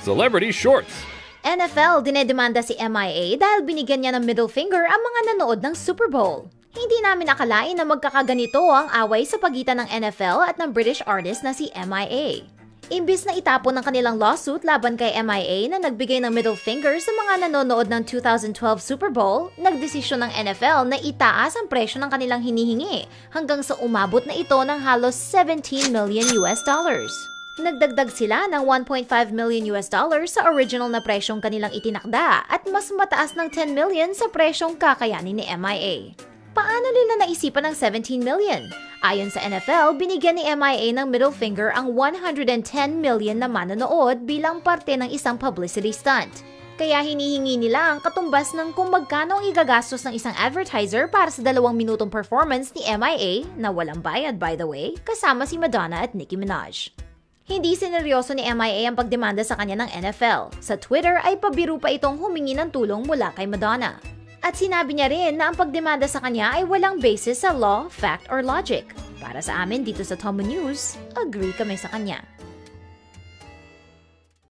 Celebrity Shorts. NFL dinedemanda si MIA dahil binigyan niya ng middle finger ang mga nanood ng Super Bowl. Hindi namin akalain na magkakaganito ang away sa pagitan ng NFL at ng British artist na si MIA. Imbis na itapon ng kanilang lawsuit laban kay MIA na nagbigay ng middle finger sa mga nanonood ng 2012 Super Bowl, nagdesisyon ng NFL na itaas ang presyo ng kanilang hinihingi hanggang sa umabot na ito ng halos 17 million US dollars. Nagdagdag sila ng 1.5 million US dollars sa original na presyong kanilang itinakda at mas mataas ng 10 million sa presyong kakayanin ni MIA. Paano nila naisipan ng 17 million? Ayon sa NFL, binigyan ni MIA ng middle finger ang 110 million na manonood bilang parte ng isang publicity stunt. Kaya hinihingi nila ang katumbas ng kung magkano ang igagastos ng isang advertiser para sa dalawang minutong performance ni MIA, na walang bayad by the way, kasama si Madonna at Nicki Minaj. Hindi sineryoso ni MIA ang pagdemanda sa kanya ng NFL. Sa Twitter ay pabiru pa itong humingi ng tulong mula kay Madonna. At sinabi niya rin na ang pagdemanda sa kanya ay walang basis sa law, fact, or logic. Para sa amin dito sa Tomo News, agree kami sa kanya.